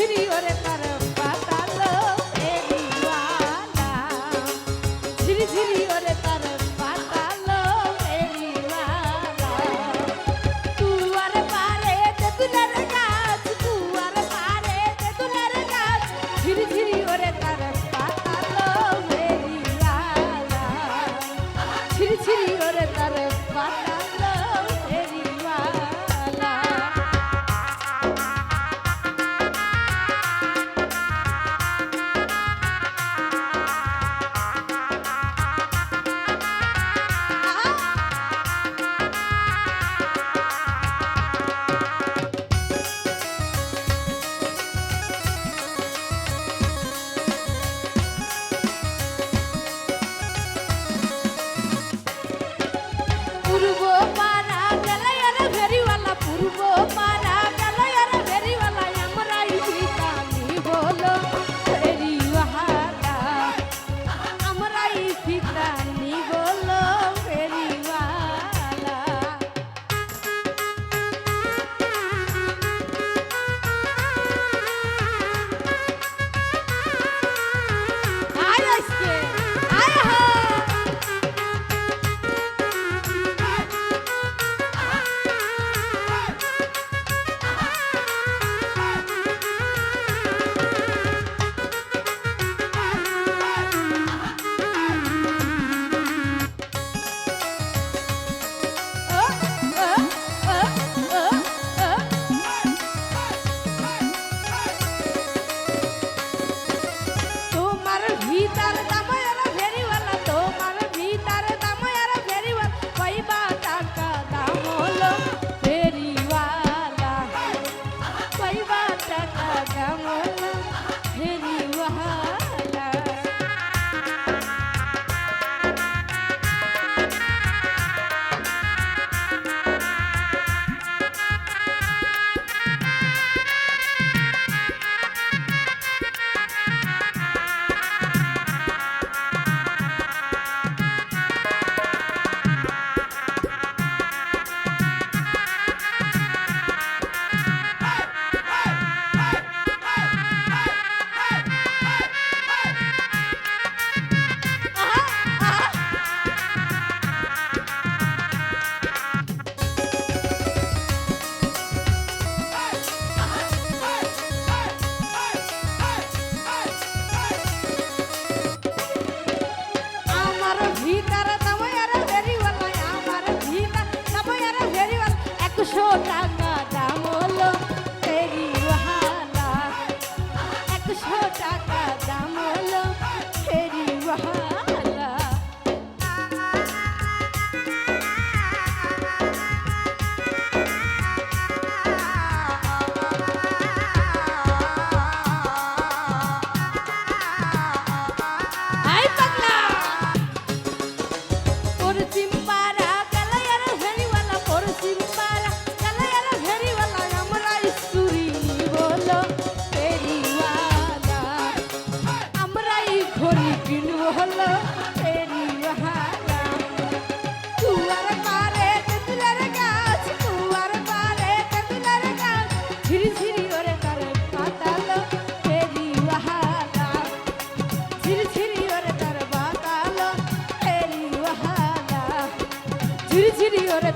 ফিরিয়ে কেমন হলো এরি হারা। কুয়ার পারে তেঁতুলের গাছ, কুয়ার পারে তেঁতুলের গাছ। ঝিরি ঝিরি ওরে তার পাতালো এরি হারা। ঝিরি ঝিরি ওরে তার পাতালো এরি হারা। ঝিরি ঝিরি ওরে